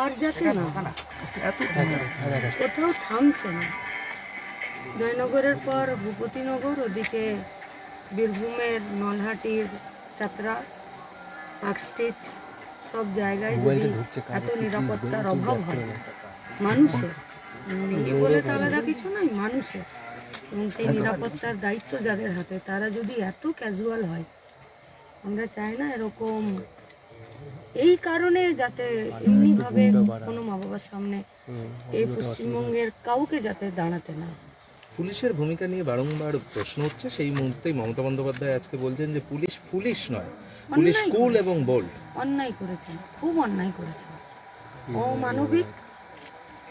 আরে না কোথাও থামছে না জয়নগরের পর ভূপতিনগর ওদিকে বীরভূমের নলহাটির চাতরা পার্ক স্ট্রিট সব জায়গায় যদি এত নিরাপত্তার অভাব হয়। মানুষের। মেয়ে বলে তো আলাদা কিছু নাই মানুষের। এবং সেই নিরাপত্তার দায়িত্ব যাদের হাতে তারা যদি এত ক্যাজুয়াল হয় আমরা চাই না এরকম। এই কারণে যাতে এমনিভাবে কোনো মা বাবার সামনে এই পশ্চিমবঙ্গের কাউকে যাতে দাঁড়াতে না হয়। পুলিশের ভূমিকা নিয়ে বারংবার প্রশ্ন হচ্ছে সেই মুহূর্তেই মমতা বন্দ্যোপাধ্যায় আজকে বলছেন যে পুলিশ পুলিশ নয় পুলিশ কুল এবং বোল্ড। অন্যায় করেছেন খুব অন্যায় করেছেন। অমানবিক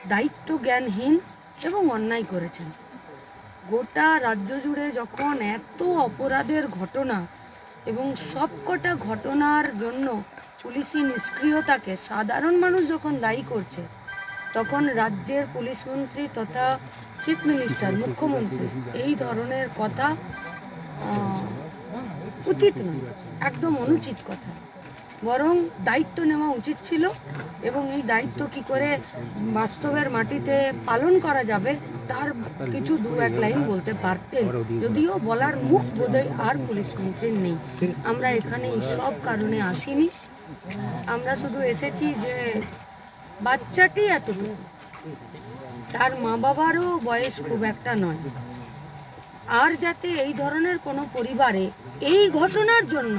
দায়িত্ব জ্ঞানহীন এবং অন্যায় করেছেন। গোটা রাজ্য জুড়ে যখন এত অপরাধের ঘটনা এবং সবকটা ঘটনার জন্য পুলিশি নিষ্ক্রিয়তাকে সাধারণ মানুষ যখন দায়ী করছে তখন রাজ্যের পুলিশ মন্ত্রী তথা চিফ মিনিস্টার, মুখ্যমন্ত্রী এই ধরনের কথা উচিত নয়, একদম অনুচিত কথা। বরং দায়িত্ব নেওয়া উচিত ছিল এবং এই দায়িত্ব কি করে বাস্তবের মাটিতে পালন করা যাবে, তার কিছু দু এক লাইন বলতে পারতেন। যদিও বলার মুখ বোধহয় আর পুলিশ মন্ত্রীর নেই। আমরা এখানে সব কারণে আসিনি। আমরা শুধু এসেছি যে বাচ্চাটি এতটুকু। তার মা বাবারও বয়স খুব একটা নয়। আর যাতে এই ধরনের কোনো পরিবারে এই ঘটনার জন্য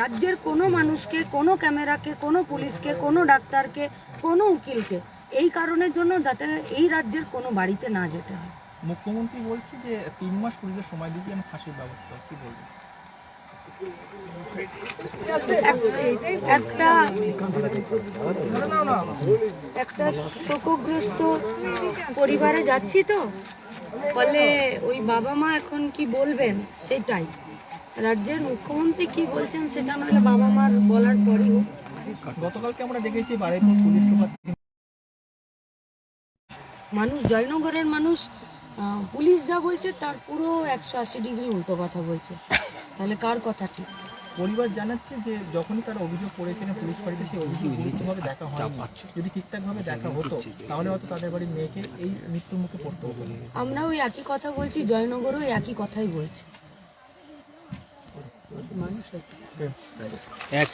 রাজ্যের কোনো মানুষকে, কোনো ক্যামেরাকে, কোনো পুলিশকে, কোনো ডাক্তারকে, কোনো উকিলকে এই কারণের জন্য যাতে এই রাজ্যের কোনো বাড়িতে না যেতে হয়। মুখ্যমন্ত্রী বলছে যে তিন মাস পুলিশের সময় দিয়েছি আমি ফাঁসির ব্যবস্থা কি বলবেন? একটা একটা শোকগ্রস্ত পরিবারে যাচ্ছি তো ফলে ওই বাবা মা এখন কি বলবেন সেটাই রাজ্যের মুখ্যমন্ত্রী কি বলছেন সেটা নইলে বাবা মার বলার পরই হোক। গতকালকে আমরা দেখেছি বারেপুর পুলিশ সুপার মানুষ জয়নগরের মানুষ পুলিশ যা বলছে তার পুরো একশো আশি ডিগ্রি উল্টো কথা বলছে তাহলে কার কথা ঠিক? পরিবার জানাচ্ছে যে যখনই তারা অভিযোগ করেছিলেন পুলিশ বাড়িতে সেই অভিযোগ গুরুত্বভাবে দেখা হয়নি। যদি ঠিকঠাকভাবে দেখা হতো তাহলে হয়তো তাদের বাড়ির মেয়েকে এই মৃত্যুর মুখে পড়তে হতো। আমরা ওই একই কথা বলছি জয়নগরও ওই একই কথাই বলছি। মানুষ এক